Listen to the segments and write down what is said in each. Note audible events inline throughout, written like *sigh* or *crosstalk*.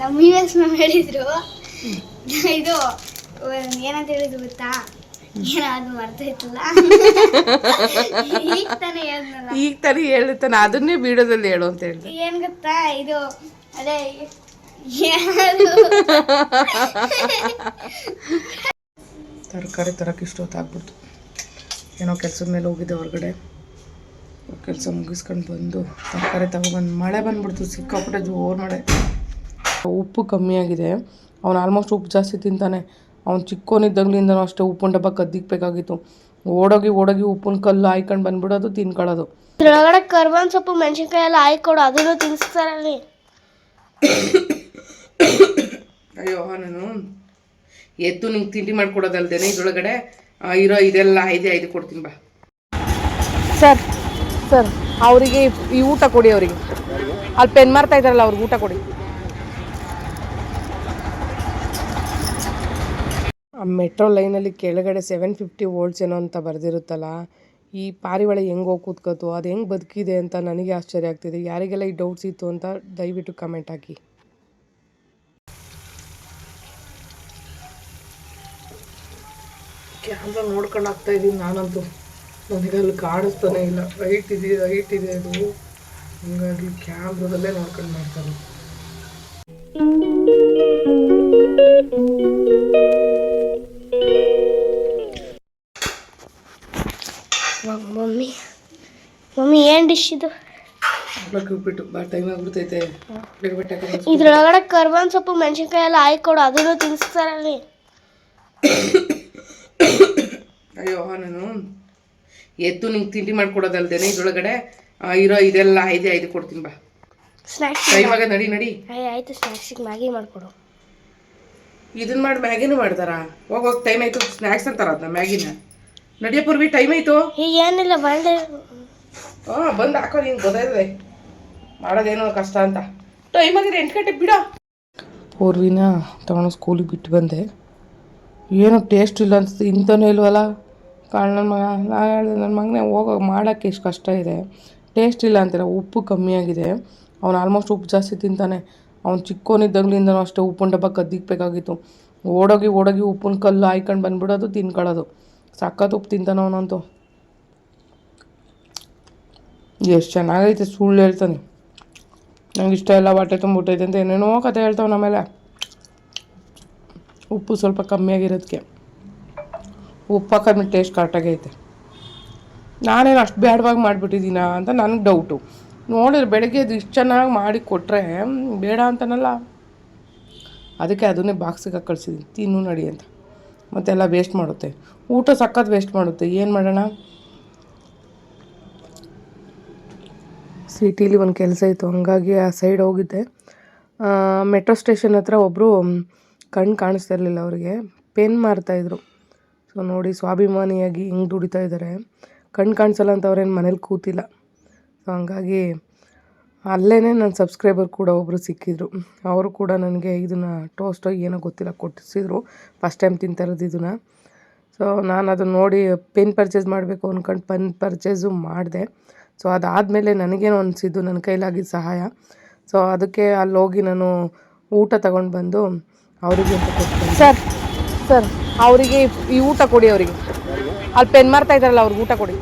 ನಮ್ಮ U yes ma'am ಹೇಳಿದ್ರು. ಇದು ಏನಂತ ಹೇಳಿದ್ರು ಗೊತ್ತಾ? ಏನೋ ಅದು ಮರ್ತೈತಲ್ಲ ಈಗ ತಾನೇ ಹೇಳಿದ್ನಲ್ಲ. ಈಗ ತಾನೇ ಹೇಳ್ತಾನೆ ಅದನ್ನೇ ವಿಡಿಯೋದಲ್ಲಿ ಹೇಳು ಅಂತ ಹೇಳಿದೆ. ಏನ್ ಗೊತ್ತಾ? ಇದು ಅದೇ ತರಕಾರಿ ತರಕ್ಕೆ ಇಷ್ಟೊತ್ತಾಗ್ಬಿಡ್ತು ಏನೋ ಕೆಲಸದ ಮೇಲೆ ಹೋಗಿದ್ದೆ ಹೊರಗಡೆ. ಕೆಲಸ ಮುಗಿಸ್ಕೊಂಡು ಬಂದು ತರಕಾರಿ ತಗೊಬಂದು ಮಳೆ ಬಂದ್ಬಿಡ್ತು ಸಿಕ್ಕಾಪಟ್ಟೆ ಜೋರು ಮಳೆ. ಉಪ್ಪು ಕಮ್ಮಿ ಆಗಿದೆ ಅವ್ನು ಆಲ್ಮೋಸ್ಟ್ ಉಪ್ಪು ಜಾಸ್ತಿ ತಿಂತಾನೆ. ಅವ್ನು ಚಿಕ್ಕವನಿದ್ದಾಗ್ಲಿಂದನೂ ಅಷ್ಟೇ ಉಪ್ಪಿನ ಡಬ್ಬ ಕದ್ದಿಕ್ಬೇಕಾಗಿತ್ತು. ಓಡೋಗಿ ಓಡೋಗಿ ಉಪ್ಪಿನ ಕಲ್ಲು ಹಾಯ್ಕೊಂಡು ಬಂದ್ಬಿಡೋದು ತಿನ್ಕೊಳ್ಳೋದು. ಇದ್ರೊಳಗಡೆ ಕರ್ಬೇವಿನ ಸೊಪ್ಪು ಮೆಣಸಿನ್ಕಾಯಿ ಎಲ್ಲ ಹಾಯ್ಕೊಡು ಅದನ್ನು ತಿನ್ನಿಸ್ತಾರಲ್ಲಿ ಅಯ್ಯೋ ನಾನು ಎದ್ದು ನಿಂಗೆ ತಿಂಡಿ ಮಾಡ್ಕೊಡೋದಲ್ದೇನೆ ಇದ್ರೊಳಗಡೆ ಇರೋ ಇದೆಲ್ಲ ಐದು ಐದು ಕೊಡ್ತೀನಿ ಬಾ. ಸರ್ ಸರ್ ಅವರಿಗೆ ಈ ಊಟ ಕೊಡಿ ಅವರಿಗೆ. ಅಲ್ಲಿ ಪೆನ್ ಮಾಡ್ತಾ ಇದ್ದಾರಲ್ಲ ಅವ್ರಿಗೆ ಊಟ ಕೊಡಿ. ಆ ಮೆಟ್ರೋ ಲೈನಲ್ಲಿ ಕೆಳಗಡೆ ಸೆವೆನ್ ಫಿಫ್ಟಿ ವೋಲ್ಟ್ಸ್ ಏನೋ ಅಂತ ಬರೆದಿರುತ್ತಲ್ಲ, ಈ ಪಾರಿವಾಳ ಹೆಂಗೆ ಹೋಗಿ ಕೂತ್ಕೋತು, ಅದು ಹೆಂಗೆ ಬದುಕಿದೆ ಅಂತ ನನಗೆ ಆಶ್ಚರ್ಯ ಆಗ್ತಿದೆ. ಯಾರಿಗೆಲ್ಲ ಈ ಡೌಟ್ಸ್ ಇತ್ತು ಅಂತ ದಯವಿಟ್ಟು ಕಮೆಂಟ್ ಹಾಕಿ. ಕ್ಯಾಮ್ರಾ ನೋಡ್ಕೊಂಡು ಆಗ್ತಾ ಇದ್ದೀನಿ ನಾನಂತೂ. ನನಗೆ ಅಲ್ಲಿ ಕಾಣಿಸ್ತಾನೆ ಇಲ್ಲ. ರೈಟ್ ಇದೆ ರೈಟ್ ಇದೆ ಅದು. ಹಂಗಾಗಿ ಕ್ಯಾಮ್ರಾದಲ್ಲೇ ನೋಡ್ಕೊಂಡು ಮಾಡ್ತಾ ಮಮ್ಮಿ. ಮಮ್ಮಿ ಏನು ಡಿಶ್ ಇದು? ಉಪ್ಪಿಟ್ಟು. ಬಾ ಟೈಮ್ ಆಗ್ಬಿಡ್ತೈತೆ. ಇದ್ರೊಳಗಡೆ ಕರ್ಬನ್ ಸೊಪ್ಪು ಮೆಣಸಿನ್ಕಾಯಿ ಎಲ್ಲ ಹಾಕೊಡು ಅದನ್ನು ತಿನ್ನಿಸ್ತಾರಲ್ಲಿ ಅಯ್ಯೋ ನಾನು ಎದ್ದು ನಿಂಗೆ ತಿಂಡಿ ಮಾಡ್ಕೊಡೋದಲ್ದೇನೆ ಇದ್ರೊಳಗಡೆ ಇರೋ ಇದೆಲ್ಲ ಐದೇ ಐದು ಕೊಡ್ತೀನಿ ಬಾ. ಸ್ನ್ಯಾಕ್ಸ್ ಟೈಮ್ ಆಗ ನಡಿ ನಡಿ. ಆಯ್ತು ಸ್ನ್ಯಾಕ್ಸಿಗೆ ಮ್ಯಾಗಿ ಮಾಡಿಕೊಡು. ಇದನ್ನ ಮಾಡಿ ಮ್ಯಾಗಿನೂ ಮಾಡ್ತಾರಾ? ಹೋಗ್ ಹೋಗಿ ಟೈಮ್ ಆಯ್ತು. ಸ್ನ್ಯಾಕ್ಸ್ ಅಂತಾರ ಅದನ್ನ ಮ್ಯಾಗಿನ? ನಡಿಯ ಪೂರ್ವಿ ಟೈಮ್ ಆಯ್ತು. ಈಗ ಏನಿಲ್ಲ ಬಂದೆ. ಹಾ ಬಂದು ಹಾಕೋ ನಿಂಗೆ ಗೊತ್ತಾಯ್ತದೆ. ಮಾಡೋದೇನೋ ಕಷ್ಟ ಅಂತ. ಟೈಮ್ ಆಗಿದೆ ಎಂಟು ಗಂಟೆ ಬಿಡ. ಪೂರ್ವಿನ ತಗೊಂಡು ಸ್ಕೂಲಿಗೆ ಬಿಟ್ಟು ಬಂದೆ. ಏನು ಟೇಸ್ಟ್ ಇಲ್ಲ ಅನ್ಸುತ್ತೆ ಇಂಥನೂ ಇಲ್ವಲ್ಲ? ಕಾರಣ ನನ್ನ ಮಗ ನಾನು ಹೇಳಿದೆ ನನ್ನ ಮಗನೇ ಹೋಗೋ ಮಾಡೋಕ್ಕೆ ಎಷ್ಟು ಕಷ್ಟ ಇದೆ. ಟೇಸ್ಟ್ ಇಲ್ಲ ಅಂತೀರ ಉಪ್ಪು ಕಮ್ಮಿ ಆಗಿದೆ. ಅವ್ನು ಆಲ್ಮೋಸ್ಟ್ ಉಪ್ಪು ಜಾಸ್ತಿ ತಿಂತಾನೆ. ಅವ್ನು ಚಿಕ್ಕೋನಿದ್ದಾಗ್ಲಿಂದನೂ ಅಷ್ಟೇ ಉಪ್ಪಿನ ಡಬ್ಬ ಕದ್ದಿಕ್ಬೇಕಾಗಿತ್ತು. ಓಡೋಗಿ ಓಡೋಗಿ ಉಪ್ಪಿನ ಕಲ್ಲು ಹಾಯ್ಕೊಂಡು ಬಂದ್ಬಿಡೋದು ತಿನ್ಕೊಳ್ಳೋದು. ಸಖತ್ ಉಪ್ಪು ತಿಂತಾನೆ ಅವನಂತೂ ಎಷ್ಟು ಚೆನ್ನಾಗೈತೆ ಸುಳ್ಳು ಹೇಳ್ತಾನೆ. ನಂಗೆ ಇಷ್ಟ ಎಲ್ಲ ಹೊಟ್ಟೆ ತುಂಬಿಟ್ಟೈತೆ ಅಂತ ಏನೇನೋ ಕತೆ ಹೇಳ್ತಾವೆ ಆಮೇಲೆ ಉಪ್ಪು ಸ್ವಲ್ಪ ಕಮ್ಮಿ ಆಗಿರೋದಕ್ಕೆ ಉಪ್ಪು ಹಾಕೋದ್ಮೇಲೆ ಟೇಸ್ಟ್ ಕರೆಕ್ಟಾಗೈತೆ ನಾನೇನು ಅಷ್ಟು ಬ್ಯಾಡವಾಗಿ ಮಾಡಿಬಿಟ್ಟಿದ್ದೀನ ಅಂತ ನನಗೆ ಡೌಟು ನೋಡಿದ್ರೆ ಬೆಳಗ್ಗೆ ಅದು ಇಷ್ಟು ಚೆನ್ನಾಗಿ ಮಾಡಿ ಕೊಟ್ಟರೆ ಬೇಡ ಅಂತನಲ್ಲ. ಅದಕ್ಕೆ ಅದನ್ನೇ ಬಾಕ್ಸಿಗೆ ಹಾಕಿ ಕಳಿಸಿದ್ದೀನಿ ತಿನ್ನು ನಡಿ ಅಂತ. ಮತ್ತೆಲ್ಲ ವೇಸ್ಟ್ ಮಾಡುತ್ತೆ. ಊಟ ಸಖತ್ ವೇಸ್ಟ್ ಮಾಡುತ್ತೆ. ಏನು ಮಾಡೋಣ? ಸಿಟೀಲಿ ಒಂದು ಕೆಲಸ ಇತ್ತು. ಹಂಗಾಗಿ ಆ ಸೈಡ್ ಹೋಗಿದ್ದೆ. ಮೆಟ್ರೋ ಸ್ಟೇಷನ್ ಹತ್ರ ಒಬ್ಬರು ಕಣ್ಣು ಕಾಣಿಸ್ತಾ ಇರಲಿಲ್ಲ ಅವರಿಗೆ. ಪೆನ್ ಮಾರ್ತಾಯಿದ್ರು ಸೊ ನೋಡಿ ಸ್ವಾಭಿಮಾನಿಯಾಗಿ ಹಿಂಗೆ ದುಡಿತಾ ಇದ್ದಾರೆ ಕಣ್ಣು ಕಾಣಿಸಲ್ಲ ಅಂತ ಅವ್ರೇನು ಮನೇಲಿ ಕೂತಿಲ್ಲ. ಸೊ ಹಂಗಾಗಿ ಅಲ್ಲೇ ನನ್ನ ಸಬ್ಸ್ಕ್ರೈಬರ್ ಕೂಡ ಒಬ್ಬರು ಸಿಕ್ಕಿದ್ರು. ಅವರು ಕೂಡ ನನಗೆ ಇದನ್ನು ಟೋಸ್ಟೋ ಏನೋ ಗೊತ್ತಿಲ್ಲ ಕೊಟ್ಟಿಸಿದ್ರು. ಫಸ್ಟ್ ಟೈಮ್ ತಿಂತಾ ಇರೋದು ಇದನ್ನು. ಸೊ ನಾನು ಅದನ್ನು ನೋಡಿ ಪೆನ್ ಪರ್ಚೇಸ್ ಮಾಡಬೇಕು ಅಂದ್ಕೊಂಡು ಪೆನ್ ಪರ್ಚೇಸು ಮಾಡಿದೆ. ಸೊ ಅದಾದಮೇಲೆ ನನಗೇನು ಅನಿಸಿದ್ದು ನನ್ನ ಕೈಲಾಗಿದ್ದ ಸಹಾಯ. ಸೊ ಅದಕ್ಕೆ ಅಲ್ಲಿ ಹೋಗಿ ನಾನು ಊಟ ತಗೊಂಡು ಬಂದು ಅವರಿಗೆ ಸರ್ ಸರ್ ಅವರಿಗೆ ಈ ಊಟ ಕೊಡಿ ಅವರಿಗೆ. ಅಲ್ಲಿ ಪೆನ್ ಮಾರ್ತಾ ಇದ್ದಾರಲ್ಲ ಅವ್ರಿಗೆ ಊಟ ಕೊಡಿ.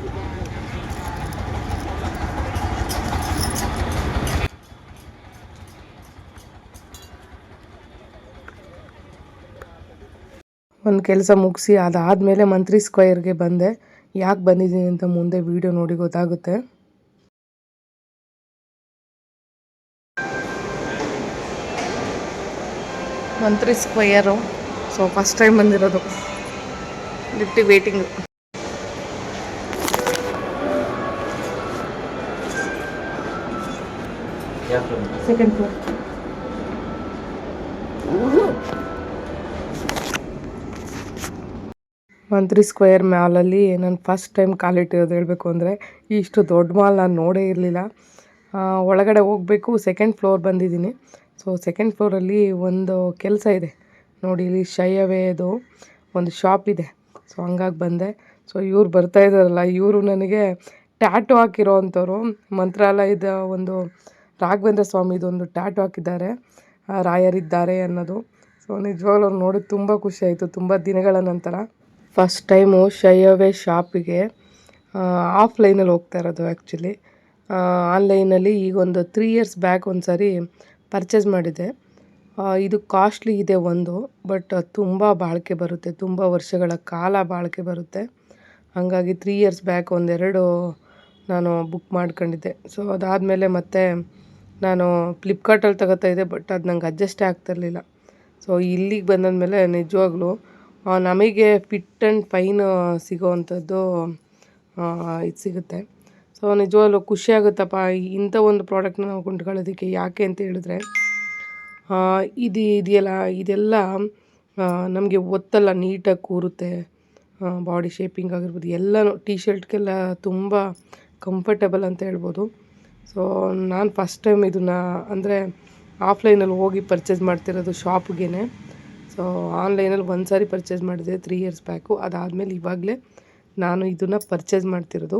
ಒಂದು ಕೆಲಸ ಮುಗಿಸಿ ಅದಾದಮೇಲೆ ಮಂತ್ರಿ ಸ್ಕ್ವೇರ್ಗೆ ಬಂದೆ. ಯಾಕೆ ಬಂದಿದ್ದೀನಿ ಅಂತ ಮುಂದೆ ವಿಡಿಯೋ ನೋಡಿ ಗೊತ್ತಾಗುತ್ತೆ. ಮಂತ್ರಿ ಸ್ಕ್ವಯರು ಸೊ ಫಸ್ಟ್ ಟೈಮ್ ಬಂದಿರೋದು. ಲಿಫ್ಟಿಗೆ waiting second floor Mantri square ಮಾಲಲ್ಲಿ ನಾನು ಫಸ್ಟ್ ಟೈಮ್ ಕಾಲಿಟ್ಟಿರೋದು ಹೇಳಬೇಕು ಅಂದರೆ ಇಷ್ಟು ದೊಡ್ಡ ಮಾಲ್ ನಾನು ನೋಡೇ ಇರಲಿಲ್ಲ. ಒಳಗಡೆ ಹೋಗಬೇಕು ಸೆಕೆಂಡ್ ಫ್ಲೋರ್ ಬಂದಿದ್ದೀನಿ. ಸೊ ಸೆಕೆಂಡ್ ಫ್ಲೋರಲ್ಲಿ ಒಂದು ಕೆಲಸ ಇದೆ. ನೋಡಿ, ಇಲ್ಲಿ ಶೈಯವೇದು ಒಂದು ಶಾಪ್ ಇದೆ. ಸೊ ಹಂಗಾಗಿ ಬಂದೆ. ಸೊ ಇವ್ರು ಬರ್ತಾ ಇದ್ದಾರಲ್ಲ, ಇವರು ನನಗೆ ಟ್ಯಾಟು ಹಾಕಿರೋ ಅಂಥವ್ರು. ಮಂತ್ರಾಲಯದ ಒಂದು ರಾಘವೇಂದ್ರ ಸ್ವಾಮಿದು ಒಂದು ಟ್ಯಾಟು ಹಾಕಿದ್ದಾರೆ. ರಾಯರಿದ್ದಾರೆ ಅನ್ನೋದು. ಸೊ ನಿಜವಾಗ್ಲೂ ಅವ್ರು ನೋಡಿ ತುಂಬ ಖುಷಿ ಆಯಿತು. ತುಂಬ ದಿನಗಳ ನಂತರ. ಫಸ್ಟ್ ಟೈಮು ಶೈಯವೇ ಶಾಪಿಗೆ ಆಫ್ಲೈನಲ್ಲಿ ಹೋಗ್ತಾ ಇರೋದು ಆ್ಯಕ್ಚುಲಿ ಆನ್ಲೈನಲ್ಲಿ ಈಗ ಒಂದು ತ್ರೀ ಇಯರ್ಸ್ ಬ್ಯಾಕ್ ಒಂದು ಸಾರಿ ಪರ್ಚೇಸ್ ಮಾಡಿದ್ದೆ ಇದು ಕಾಸ್ಟ್ಲಿ ಇದೆ ಒಂದು ಬಟ್ ತುಂಬ ಬಾಳಿಕೆ ಬರುತ್ತೆ. ತುಂಬ ವರ್ಷಗಳ ಕಾಲ ಬಾಳಿಕೆ ಬರುತ್ತೆ. ಹಾಗಾಗಿ ತ್ರೀ ಇಯರ್ಸ್ ಬ್ಯಾಕ್ ಒಂದೆರಡು ನಾನು ಬುಕ್ ಮಾಡ್ಕೊಂಡಿದ್ದೆ. ಸೊ ಅದಾದಮೇಲೆ ಮತ್ತೆ ನಾನು ಫ್ಲಿಪ್ಕಾರ್ಟಲ್ಲಿ ತಗೋತಾ ಇದ್ದೆ ಬಟ್ ಅದು ನಂಗೆ ಅಡ್ಜಸ್ಟೇ ಆಗ್ತಿರ್ಲಿಲ್ಲ. ಸೊ ಇಲ್ಲಿಗೆ ಬಂದಾದ್ಮೇಲೆ ನಿಜವಾಗ್ಲೂ ನಮಗೆ ಫಿಟ್ ಆ್ಯಂಡ್ ಫೈನ್ ಸಿಗೋವಂಥದ್ದು ಇದು ಸಿಗುತ್ತೆ. ಸೊ ನಿಜವಾಗ್ಲೂ ಖುಷಿ ಆಗುತ್ತಪ್ಪ ಇಂಥ ಒಂದು ಪ್ರಾಡಕ್ಟ್ನ ನಾವು ಕೊಂಡ್ಕೊಳ್ಳೋದಕ್ಕೆ. ಯಾಕೆ ಅಂತ ಹೇಳಿದ್ರೆ ಇದು ಇದೆಯಲ್ಲ, ಇದೆಲ್ಲ ನಮಗೆ ಒತ್ತಲ್ಲ, ನೀಟಾಗಿ ಕೂರುತ್ತೆ. ಬಾಡಿ ಶೇಪಿಂಗ್ ಆಗಿರ್ಬೋದು, ಎಲ್ಲನೂ ಟೀ ಶರ್ಟ್ಗೆಲ್ಲ ತುಂಬ ಕಂಫರ್ಟಬಲ್ ಅಂತ ಹೇಳ್ಬೋದು. ಸೊ ನಾನು ಫಸ್ಟ್ ಟೈಮ್ ಇದನ್ನು, ಅಂದರೆ ಆಫ್ಲೈನಲ್ಲಿ ಹೋಗಿ ಪರ್ಚೇಸ್ ಮಾಡ್ತಿರೋದು ಶಾಪ್ಗೆ ಸೊ ಆನ್ಲೈನಲ್ಲಿ ಒಂದು ಸಾರಿ ಪರ್ಚೇಸ್ ಮಾಡಿದೆ ತ್ರೀ ಇಯರ್ಸ್ ಬ್ಯಾಕು ಅದಾದಮೇಲೆ ಇವಾಗಲೇ ನಾನು ಇದನ್ನು ಪರ್ಚೇಸ್ ಮಾಡ್ತಿರೋದು.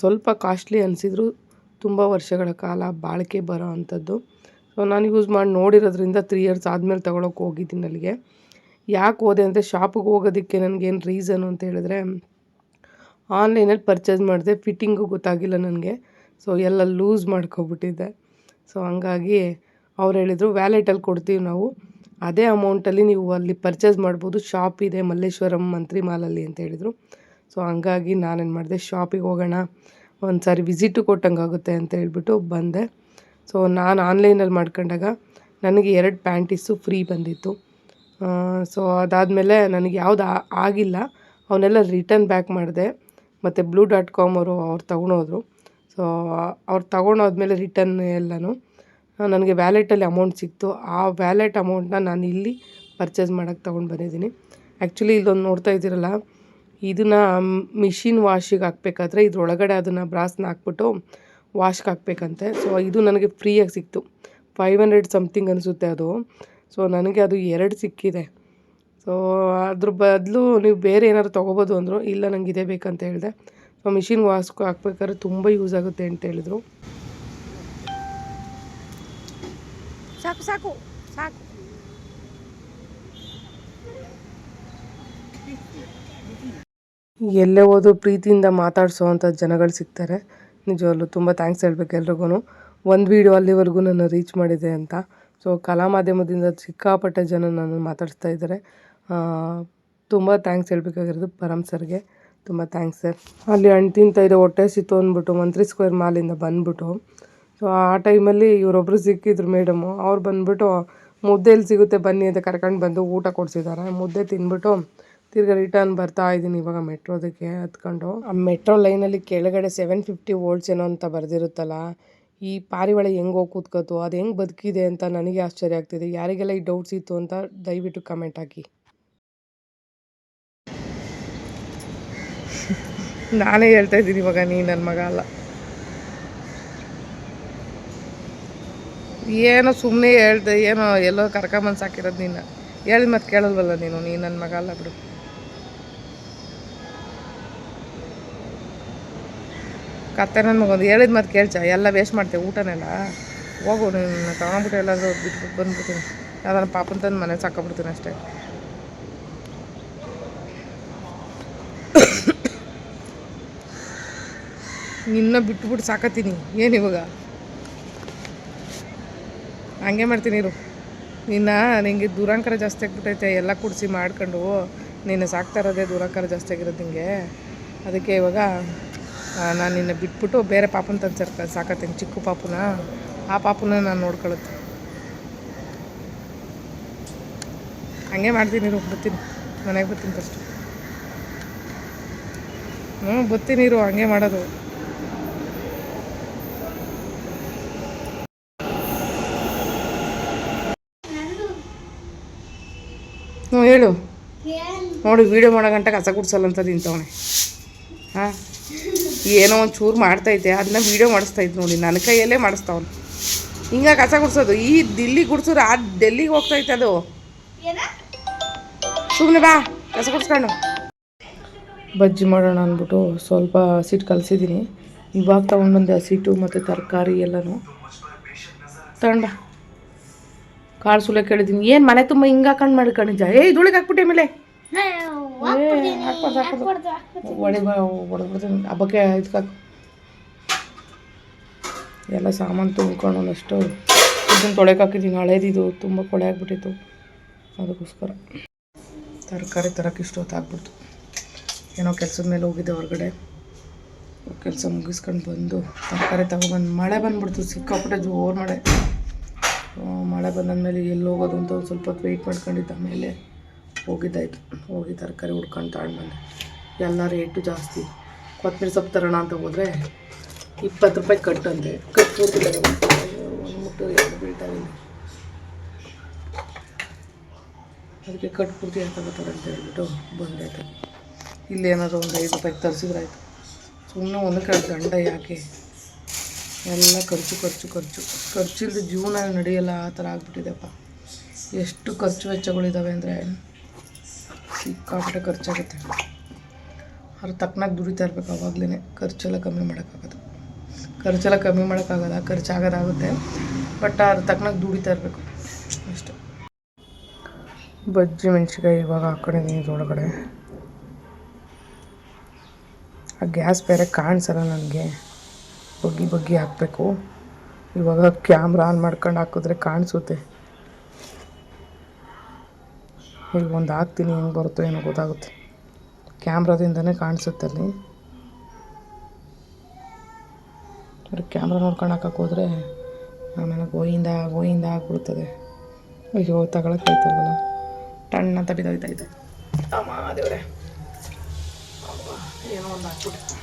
ಸ್ವಲ್ಪ ಕಾಸ್ಟ್ಲಿ ಅನಿಸಿದ್ರು ತುಂಬ ವರ್ಷಗಳ ಕಾಲ ಬಾಳಿಕೆ ಬರೋ ಅಂಥದ್ದು. ಸೊ ನಾನು ಯೂಸ್ ಮಾಡಿ ನೋಡಿರೋದ್ರಿಂದ ತ್ರೀ ಇಯರ್ಸ್ ಆದಮೇಲೆ ತೊಗೊಳಕ್ಕೆ ಹೋಗಿದ್ದೀನಿ ಅಲ್ಲಿಗೆ. ಯಾಕೆ ಹೋದೆ ಅಂದರೆ ಶಾಪಿಗೆ ಹೋಗೋದಕ್ಕೆ ನನಗೇನು ರೀಸನ್ ಅಂತ ಹೇಳಿದ್ರೆ ಆನ್ಲೈನಲ್ಲಿ ಪರ್ಚೇಸ್ ಮಾಡಿದೆ ಫಿಟ್ಟಿಂಗು ಗೊತ್ತಾಗಿಲ್ಲ ನನಗೆ. ಸೊ ಎಲ್ಲ ಲೂಸ್ ಮಾಡ್ಕೊಬಿಟ್ಟಿದ್ದೆ. ಸೊ ಹಂಗಾಗಿ ಅವ್ರು ಹೇಳಿದರು ವ್ಯಾಲೆಟಲ್ಲಿ ಕೊಡ್ತೀವಿ ನಾವು. ಅದೇ ಅಮೌಂಟಲ್ಲಿ ನೀವು ಅಲ್ಲಿ ಪರ್ಚೇಸ್ ಮಾಡ್ಬೋದು. ಶಾಪ್ ಇದೆ ಮಲ್ಲೇಶ್ವರಂ ಮಂತ್ರಿ ಮಾಲಲ್ಲಿ ಅಂತ ಹೇಳಿದರು. ಸೊ ಹಂಗಾಗಿ ನಾನೇನು ಮಾಡಿದೆ ಶಾಪಿಗೆ ಹೋಗೋಣ ಒಂದು ಸಾರಿ ವಿಸಿಟು ಕೊಟ್ಟಂಗಾಗುತ್ತೆ ಅಂತ ಹೇಳ್ಬಿಟ್ಟು ಬಂದೆ. ಸೊ ನಾನು ಆನ್ಲೈನಲ್ಲಿ ಮಾಡ್ಕೊಂಡಾಗ ನನಗೆ ಎರಡು ಪ್ಯಾಂಟೀಸು ಫ್ರೀ ಬಂದಿತ್ತು. ಸೊ ಅದಾದಮೇಲೆ ನನಗೆ ಯಾವುದು ಆಗಿಲ್ಲ. ಅವನ್ನೆಲ್ಲ ರಿಟರ್ನ್ ಬ್ಯಾಕ್ ಮಾಡಿದೆ. ಮತ್ತು ಬ್ಲೂ ಡಾಟ್ ಕಾಮ್ ಅವರು ಅವ್ರು ತೊಗೊಳೋದ್ರು ಸೊ ಅವ್ರು ತೊಗೊಂಡೋದ್ಮೇಲೆ ರಿಟರ್ನ್ ಎಲ್ಲನೂ ನನಗೆ ವ್ಯಾಲೆಟಲ್ಲಿ ಅಮೌಂಟ್ ಸಿಕ್ತು. ಆ ವ್ಯಾಲೆಟ್ ಅಮೌಂಟ್ನ ನಾನು ಇಲ್ಲಿ ಪರ್ಚೇಸ್ ಮಾಡೋಕ್ಕೆ ತೊಗೊಂಡು ಬಂದಿದ್ದೀನಿ. ಆ್ಯಕ್ಚುಲಿ ಇಲ್ಲೊಂದು ನೋಡ್ತಾ ಇದ್ದೀರಲ್ಲ, ಇದನ್ನು ಮಿಷಿನ್ ವಾಶಿಗೆ ಹಾಕ್ಬೇಕಾದ್ರೆ ಇದ್ರೊಳಗಡೆ ಅದನ್ನು ಬ್ರಾಸ್ನ ಹಾಕ್ಬಿಟ್ಟು ವಾಶ್ಗೆ ಹಾಕ್ಬೇಕಂತೆ. ಸೊ ಇದು ನನಗೆ ಫ್ರೀಯಾಗಿ ಸಿಕ್ತು. ಫೈವ್ ಹಂಡ್ರೆಡ್ ಸಮ್ಥಿಂಗ್ ಅನಿಸುತ್ತೆ ಅದು. ಸೊ ನನಗೆ ಅದು ಎರಡು ಸಿಕ್ಕಿದೆ. ಸೊ ಅದ್ರ ಬದಲು ನೀವು ಬೇರೆ ಏನಾದ್ರು ತೊಗೋಬೋದು ಅಂದರು, ಇಲ್ಲ ನನಗೆ ಇದೇ ಬೇಕಂತ ಹೇಳಿದೆ. ಸೊ ಮಿಷಿನ್ ವಾಶ್ಗೆ ಹಾಕ್ಬೇಕಾದ್ರೆ ತುಂಬ ಯೂಸ್ ಆಗುತ್ತೆ ಅಂತ ಹೇಳಿದರು. ಸಾಕು ಸಾಕು ಸಾಕು ಎಲ್ಲೇ ಹೋದ್ರು ಪ್ರೀತಿಯಿಂದ ಮಾತಾಡಿಸೋವಂಥ ಜನಗಳು ಸಿಗ್ತಾರೆ. ನಿಜವಾಗ್ಲೂ ತುಂಬ ಥ್ಯಾಂಕ್ಸ್ ಹೇಳ್ಬೇಕು ಎಲ್ರಿಗೂ. ಒಂದು ವೀಡಿಯೋ ಅಲ್ಲಿವರೆಗೂ ನನ್ನ ರೀಚ್ ಮಾಡಿದೆ ಅಂತ. ಸೊ, ಕಲಾ ಮಾಧ್ಯಮದಿಂದ ಸಿಕ್ಕಾಪಟ್ಟೆ ಜನ ನನ್ನ ಮಾತಾಡಿಸ್ತಾ ಇದ್ದಾರೆ. ತುಂಬ ಥ್ಯಾಂಕ್ಸ್ ಹೇಳಬೇಕಾಗಿರೋದು ಪರಮ್ ಸರ್ಗೆ. ತುಂಬ ಥ್ಯಾಂಕ್ಸ್ ಸರ್. ಅಲ್ಲಿ ಹಣ್ಣು ತಿಂತ ಇದೆ ಹೊಟ್ಟೆ ಸಿತ್ತು ಅಂದ್ಬಿಟ್ಟು ಮಂತ್ರಿ ಸ್ಕ್ವೇರ್ ಮಾಲಿಂದ ಬಂದ್ಬಿಟ್ಟು ಆ ಟೈಮಲ್ಲಿ ಇವರೊಬ್ಬರು ಸಿಕ್ಕಿದ್ರು ಮೇಡಮು ಅವ್ರು ಬಂದ್ಬಿಟ್ಟು, ಮುದ್ದೆ ಎಲ್ಲಿ ಸಿಗುತ್ತೆ ಬನ್ನಿ ಅಂತ ಕರ್ಕೊಂಡು ಬಂದು ಊಟ ಕೊಡಿಸಿದ್ದಾರೆ. ಮುದ್ದೆ ತಿಂದ್ಬಿಟ್ಟು ತಿರ್ಗಾ ರಿಟರ್ನ್ ಬರ್ತಾ ಇದ್ದೀನಿ ಇವಾಗ ಮೆಟ್ರೋದಕ್ಕೆ ಹತ್ಕೊಂಡು. ಆ ಮೆಟ್ರೋ ಲೈನಲ್ಲಿ ಕೆಳಗಡೆ ಸೆವೆನ್ ಫಿಫ್ಟಿ ವೋಲ್ಟ್ಸ್ ಏನೋ ಅಂತ ಬರೆದಿರುತ್ತಲ್ಲ, ಈ ಪಾರಿವಾಳ ಹೆಂಗೆ ಹೋಗಿ ಕೂತ್ಕೋತು ಅದು ಹೆಂಗೆ ಬದುಕಿದೆ ಅಂತ ನನಗೆ ಆಶ್ಚರ್ಯ ಆಗ್ತಿದೆ. ಯಾರಿಗೆಲ್ಲ ಈ ಡೌಟ್ಸ್ ಇತ್ತು ಅಂತ ದಯವಿಟ್ಟು ಕಮೆಂಟ್ ಹಾಕಿ. ನಾನೇ ಹೇಳ್ತಾ ಇದ್ದೀನಿ ಇವಾಗ ನೀ ನನ್ನ ಮಗ ಅಲ್ಲ. ಏನೋ ಸುಮ್ಮನೆ ಹೇಳ್ದೆ, ಏನೋ ಎಲ್ಲೋ ಕರ್ಕೊಂಬಂದು ಸಾಕಿರೋದು ನಿನ್ನ ಹೇಳಿದ ಮತ್ತೆ ಕೇಳಲ್ವಲ್ಲ ನೀನು ನೀ ನನ್ನ ಮಗ ಅಲ್ಲ ಬಿಡು. ಕತ್ತೆ ನನ್ನ ಮಗೊಂದು ಹೇಳಿದ ಮತ್ತೆ ಕೇಳ್ಚ, ಎಲ್ಲ ವೇಸ್ಟ್ ಮಾಡ್ತೇವೆ ಊಟನೆಲ್ಲ. ಹೋಗು, ನೀನು ತಗೊಂಡ್ಬಿಟ್ಟು ಎಲ್ಲಾದರೂ ಬಿಟ್ಬಿಟ್ಟು ಬಂದ್ಬಿಡ್ತೀನಿ. ಯಾವ್ದಾರ ಪಾಪನ ತಂದು ಮನೆ ಸಾಕೊಬಿಡ್ತೀನಿ ಅಷ್ಟೇ. *coughs* ನಿನ್ನ ಬಿಟ್ಬಿಟ್ಟು ಸಾಕತ್ತೀನಿ, ಏನು ಇವಾಗ? ಹಂಗೆ ಮಾಡ್ತೀನಿ ಇರು. ನಿನ್ನ ನಿಂಗೆ ದುರಂಕಾರ ಜಾಸ್ತಿ ಆಗ್ಬಿಟ್ಟೈತೆ, ಎಲ್ಲ ಕುಡಿಸಿ ಮಾಡ್ಕೊಂಡು ನಿನ್ನ ಸಾಕ್ತಾ ಇರೋದೇ ದೂರಾಂಕರ ಜಾಸ್ತಿ ಆಗಿರೋದು ನಿಮಗೆ ಅದಕ್ಕೆ ಇವಾಗ ನಾನು ನಿನ್ನ ಬಿಟ್ಬಿಟ್ಟು ಬೇರೆ ಪಾಪನ ತಂದು ಸರ್ಕ, ಸಾಕತ್ತೀನಿ, ಚಿಕ್ಕ ಪಾಪನ. ಆ ಪಾಪನ ನಾನು ನೋಡ್ಕೊಳುತ್ತೆ. ಹಂಗೆ ಮಾಡ್ತೀನಿ ಇರು, ಬರ್ತೀನಿ. ಮನೆಗೆ ಬರ್ತೀನಿ ಫಸ್ಟು ಹ್ಞೂ ಬರ್ತೀನಿ ಇರು, ಹಂಗೆ ಮಾಡೋದು. ಹ್ಞೂ ಹೇಳು. ನೋಡು ವೀಡಿಯೋ ಮಾಡೋ ಗಂಟೆ ಕಸ ಗುಡ್ಸಲ್ಲ ಅಂತ ನಿಂತವನೆ. ಹಾಂ? ಏನೋ ಒಂದು ಚೂರು ಮಾಡ್ತೈತೆ ಅದನ್ನ ವೀಡಿಯೋ ಮಾಡಿಸ್ತಾ ಇದ್ದು ನೋಡಿ ನನ್ನ ಕೈಯಲ್ಲೇ ಮಾಡಿಸ್ತಾವನು. ಹಿಂಗೆ ಕಸ ಗುಡ್ಸೋದು ಈ ದಿಲ್ಲಿ ಗುಡ್ಸಿದ್ರೆ ಆ ಡೆಲ್ಲಿಗೆ ಹೋಗ್ತೈತೆ ಅದು. ಸುಮ್ಮನೆ ಬಾ ಕಸ ಗುಡ್ಸ್ಕೊಂಡು. ಬಜ್ಜಿ ಮಾಡೋಣ ಅಂದ್ಬಿಟ್ಟು ಸ್ವಲ್ಪ ಹಸಿಟ್ಟು ಕಲಿಸಿದ್ದೀನಿ ಇವಾಗ ತೊಗೊಂಡು ಬಂದೆ ಹಸಿಟ್ಟು ಮತ್ತು ತರಕಾರಿ ಎಲ್ಲನೂ. ತಗೊಂಡ ಕಾಳು ಸುಲೆ ಕೇಳಿದೀನಿ ಏನು ಮನೆ ತುಂಬ ಹಿಂಗೆ ಹಾಕೊಂಡು ಮಾಡ್ಕೊಂಡಿದ್ದ ಏ ಧೂಳಿಗೆ ಹಾಕ್ಬಿಟ್ಟೆ ಮೇಲೆ ಹೊಡೆದ್ಬಿಡ್ತೀನಿ ಹಬ್ಬಕ್ಕೆ ಇದಕ್ಕೆ ಎಲ್ಲ ಸಾಮಾನು ತುಂಬ್ಕೊಂಡು ಅಷ್ಟು ಇದನ್ನು ತೊಳೆಯಕ್ಕೆ ಹಾಕಿದ್ದೀನಿ. ಹಳೇದಿದು ತುಂಬ ಕೊಳೆ ಆಗಿಬಿಟ್ಟಿತ್ತು. ಅದಕ್ಕೋಸ್ಕರ ತರಕಾರಿ ತರಕ್ಕೆ ಇಷ್ಟೊತ್ತು ಆಗ್ಬಿಡ್ತು. ಏನೋ ಕೆಲಸದ ಮೇಲೆ ಹೋಗಿದ್ದೆ ಹೊರಗಡೆ. ಕೆಲಸ ಮುಗಿಸ್ಕೊಂಡು ಬಂದು ತರಕಾರಿ ತಗೊಂಡ್ಬಂದು ಮಳೆ ಬಂದ್ಬಿಡ್ತು. ಸಿಕ್ಕಾಪಟ್ಟೆ ಜೋರು ಮಳೆ. ಮಳೆ ಬಂದಾದ್ಮೇಲೆ ಎಲ್ಲಿ ಹೋಗೋದು ಅಂತ ಒಂದು ಸ್ವಲ್ಪ ಹೊತ್ತು ವೆಯ್ಟ್ ಮಾಡ್ಕೊಂಡಿದ್ದ ಆಮೇಲೆ ಹೋಗಿದ್ದಾಯ್ತು. ಹೋಗಿ ತರಕಾರಿ ಹುಡ್ಕೊಂಡು ತಗೊಂಡು ಎಲ್ಲ ರೇಟು ಜಾಸ್ತಿ. ಕೊತ್ತಂಬರಿ ಸೊಪ್ಪು ತರೋಣ ಅಂತ ಹೋದರೆ ಇಪ್ಪತ್ತು ರೂಪಾಯಿ ಕಟ್ಟಂತೆ ಕಟ್ ಪೂರ್ತಿ ತಗೊಬಂದು ಒಂದು ಮುಟ್ಟು ಎರಡು ಬೀಳ್ತಾ. ಅದಕ್ಕೆ ಕಟ್ ಪೂರ್ತಿ ಬರ್ತಾರೆ ಅಂತ ಹೇಳ್ಬಿಟ್ಟು ಬಂದಾಯ್ತು. ಇಲ್ಲಿ ಏನಾದ್ರು ಒಂದು ಐದು ರೂಪಾಯಿಗೆ ತರಿಸಿದ್ರಾಯ್ತು. ಸುಮ್ಮನೆ ಒಂದು ಕಡೆ ದಂಡ ಯಾಕೆ? ಎಲ್ಲ ಖರ್ಚು ಖರ್ಚು ಖರ್ಚು. ಖರ್ಚಿಲ್ದ ಜೀವನ ನಡೆಯಲ್ಲ, ಆ ಥರ ಆಗ್ಬಿಟ್ಟಿದೆಪ್ಪ. ಎಷ್ಟು ಖರ್ಚು ವೆಚ್ಚಗಳಿದ್ದಾವೆ ಅಂದರೆ ಸಿಕ್ಕಾಪಟ್ಟೆ ಖರ್ಚಾಗುತ್ತೆ. ಅದ್ರ ತಕ್ಕನಾಗಿ ದುಡಿತಾ ಇರ್ಬೇಕು ಆವಾಗಲೇ ಖರ್ಚೆಲ್ಲ ಕಮ್ಮಿ ಮಾಡೋಕ್ಕಾಗೋದು. ಖರ್ಚೆಲ್ಲ ಕಮ್ಮಿ ಮಾಡೋಕ್ಕಾಗಲ್ಲ, ಖರ್ಚಾಗೋದಾಗುತ್ತೆ. ಬಟ್ ಅದ್ರ ತಕ್ಕನಾಗಿ ದುಡಿತಾ ಇರಬೇಕು. ಅಷ್ಟೆ. ಬಜ್ಜಿ ಮೆಣಸಿನ್ಕಾಯಿ ಇವಾಗ ಹಾಕೊಂಡಿದ್ದೀನಿ ಇದ್ರೊಳಗಡೆ. ಆ ಗ್ಯಾಸ್ ಬೇರೆ ಕಾಣಿಸಲ್ಲ ನನಗೆ. ಬಗ್ಗಿ ಬಗ್ಗಿ ಹಾಕಬೇಕು. ಇವಾಗ ಕ್ಯಾಮ್ರಾ ಆನ್ ಮಾಡ್ಕೊಂಡು ಹಾಕಿದ್ರೆ ಕಾಣಿಸುತ್ತೆ. ಈಗ ಒಂದು ಹಾಕ್ತೀನಿ, ಹೆಂಗೆ ಬರುತ್ತೋ ಏನೋ ಗೊತ್ತಾಗುತ್ತೆ. ಕ್ಯಾಮ್ರಾದಿಂದನೇ ಕಾಣಿಸುತ್ತೆ ಅಲ್ಲಿ. ಕ್ಯಾಮ್ರಾ ನೋಡ್ಕೊಂಡು ಹಾಕಕ್ಕೆ ಹೋದರೆ ಆಮೇಲೆ ಗೋಯಿಂದ ಗೋಯಿಂದ ಆಗ್ಬಿಡ್ತದೆ. ಅಯ್ಯೋ ತಗೊಳಕ್ಕಾಯ್ತಲ್ವಲ್ಲ ಟಣ್ಣ ಅಂತ ಬಿದ್ದೋಯ್ತಾಯ್ತು ಅಮ್ಮ ದೇವ್ರೆ. ಏನೋ ಒಂದು ಹಾಕ್ಬಿಟ್ಟು.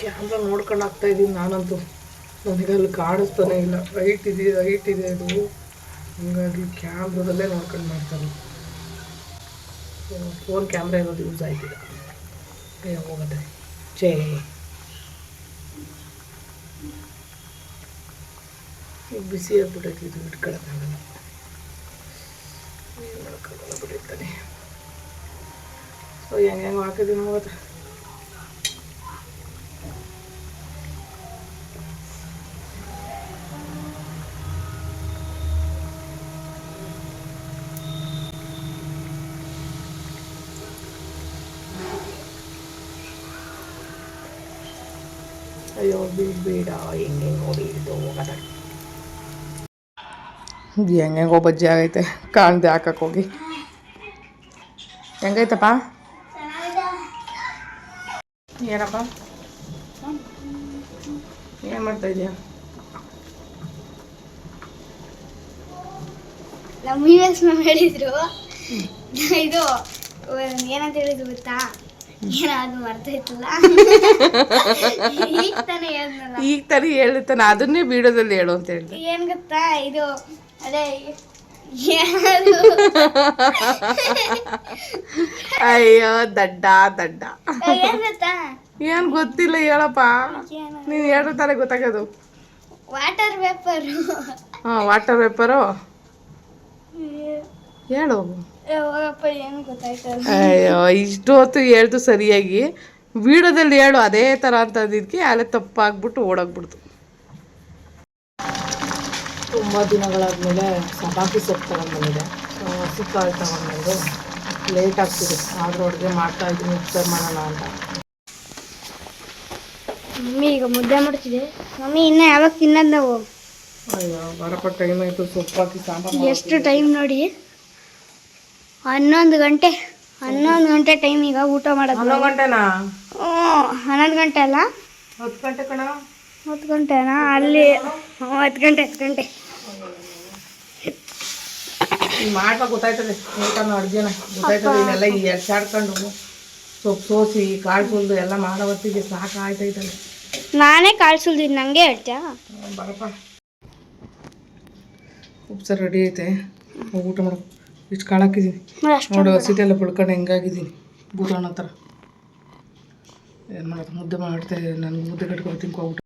ಕ್ಯಾಮ್ರಾ ನೋಡ್ಕೊಂಡು ಆಗ್ತಾ ಇದ್ದೀನಿ ನಾನಂತೂ. ನನಗೆ ಅಲ್ಲಿ ಕಾಣಿಸ್ತಾನೆ ಇಲ್ಲ. ರೈಟ್ ಇದೆ ರೈಟ್ ಇದೆ ಅದು. ಹಂಗಾಗಿ ಕ್ಯಾಮ್ರಾದಲ್ಲೇ ನೋಡ್ಕೊಂಡು ಮಾಡ್ತಾರೆ. ಫೋನ್ ಕ್ಯಾಮ್ರಾ ಇರೋದು ಯೂಸ್ ಆಯ್ತಿಲ್ಲ ಅಯ್ಯೋ ಹೋಗುತ್ತೆ ಚೇ ಬಿಸಿ ಆಗ್ಬಿಟ್ಟೈತಿ ಇದು ಇಟ್ಕೊಳಕ್ಕಾಗಲ್ಲ ಏನು ಮಾಡೋಕ್ಕಾಗಲ್ಲ ಬಿಟ್ಟಿರ್ತಾನೆ ಸೊ ಹೆಂಗೆ ಹೆಂಗೆ ಹಾಕಿದ್ದೀನಿ ಹೋಗುತ್ತೆ ಅಯ್ಯೋ ಬೇಡ ಬೇಡ ಹೆಂಗೆ ನೋಡಿ ಇದು ಹೋಗೋದ ಹೆಂಗೆಂಗೋ ಬಜ್ಜಿ ಆಗೈತೆ ಕಾಣ್ದೆ ಹಾಕಕ್ಕೆ ಹೋಗಿ. ಹೆಂಗೈತಪ್ಪ? ಏನಪ್ಪ? ಏನು ಮಾಡ್ತಾ ಇದೀಯ? ನಮ್ಮ ಹೇಳಿದ್ರು. ಇದು ಏನಂತ ಹೇಳಿದ್ರು ಗೊತ್ತಾ? ಅದು ಈಗ ತಾನೇ ಹೇಳುತ್ತಾನೆ ಈಗ ತಾನೇ ಹೇಳ್ತಾನೆ ಅದನ್ನೇ ವಿಡಿಯೋದಲ್ಲಿ ಹೇಳು ಅಂತ ಹೇಳಿದೆ. ಏನ್ ಗೊತ್ತಾ? ಇದು ಅದೇ ಯಾರು ಅಯ್ಯೋ ದಡ್ಡ ದಡ್ಡ. ಏನ್ ಗೊತ್ತಾ? ಏನು ಗೊತ್ತಿಲ್ಲ ಹೇಳಪ್ಪ. ನೀನ್ ಹೇಳಿದ್ರೆ ತಾನೇ ಗೊತ್ತಾಗೋದು. Water paper. ಹಾ ವಾಟರ್ ಪೇಪರು? ಹೇಳು. ಅಯ್ಯೋ ಇಷ್ಟು ಹೊತ್ತು ಹೇಳ್ದು ಸರಿಯಾಗಿ. ವಿಡಿಯೋದಲ್ಲಿ ಹೇಳು ಅದೇ ಥರ ಅಂತ ಅಂದಿದ್ದಕ್ಕೆ ಅಲ್ಲೇ ತಪ್ಪಾಗ್ಬಿಟ್ಟು ಓಡೋಗ್ಬಿಡ್ತು. ತುಂಬ ದಿನಗಳಾದಮೇಲೆ ಸಬಾಕಿ ಸೊಪ್ಪು ತಗೊಂಡ್ಬಂದಿದೆ ಹಸಿ ಕಾಳು ತಗೊಂಡ್ಬಂದು ಲೇಟ್ ಆಗ್ತಿದೆ. ಆದರೂ ಅಡುಗೆ ಮಾಡ್ತಾ ಇದ್ದೀನಿ ಮಿಕ್ಸರ್ ಮಾಡೋಣ ಅಂತ. ಮಮ್ಮಿ ಈಗ ಮುದ್ದೆ ಮಾಡ್ತಿದೆ ಮಮ್ಮಿ ಇನ್ನ ಯಾವಾಗ ತಿನ್ನೋದು ನಾವು? ಅಯ್ಯೋ ಬರಪ್ಪ ಟೈಮ್ ಆಯಿತು. ಸೊಪ್ಪಾಕಿ ಸಾಂಬಾರು ಎಷ್ಟು ಟೈಮ್ ನೋಡಿ. ಹನ್ನೊಂದು ಗಂಟೆ ಹನ್ನೊಂದು ಗಂಟೆ ಟೈಮ್ ಈಗ ಊಟ ಮಾಡೋದು ಹನ್ನೊಂದು ಗಂಟೆನಾ? ಹ್ಞೂ ಹನ್ನೊಂದು ಗಂಟೆ ಅಲ್ಲ? ಹತ್ತು ಗಂಟೆ ಕಣ. ಹತ್ತು ಗಂಟೆನಾ? ಅಲ್ಲಿ ಹತ್ತು ಗಂಟೆ ಹತ್ತು ಗಂಟೆ. ಮಾಡ್ಬೇಕು ಗೊತ್ತಾಯ್ತದೆ. ಊಟನ ಅಡುಗೆನ. ಗೊತ್ತಾಯ್ತದೆ ಇದೆಲ್ಲ ಈ ಎಡ್ಸಾಡ್ಕೊಂಡು ಸೊಪ್ಪು ಸೋಸಿ ಕಾಳು ಸುಲ್ದು ಎಲ್ಲ ಮಾಡೋ ಹೊತ್ತಿಗೆ ಸಾಕಾಯ್ತೈತಲ್ಲ. ನಾನೇ ಕಾಳ್ಸುಲ್ದಿದ್ದು ನನಗೆ ಹೇಳ್ತ್ಯಾ? ಬರಪ್ಪ. ಉಪ್ಸಾರು ರೆಡಿ ಐತೆ. ಊಟ ಮಾಡು ಇಷ್ಟು ಕಾಳು ಹಾಕಿದ್ದೀನಿ ನೋಡಿ ಹಸಿಟೆಲ್ಲ ಬಳ್ಕೊಂಡು ಹೆಂಗಾಗಿದ್ದೀನಿ ಭೂತಣ್ಣ ಥರ ಏನು ಮಾಡೋದು ಮುದ್ದೆ ಮಾಡ್ತಾ ನನಗೆ ಮುದ್ದೆ ಕಟ್ಕೊಂಡು ತಿನ್ಕೋಗ್ಬಿಟ್ಟು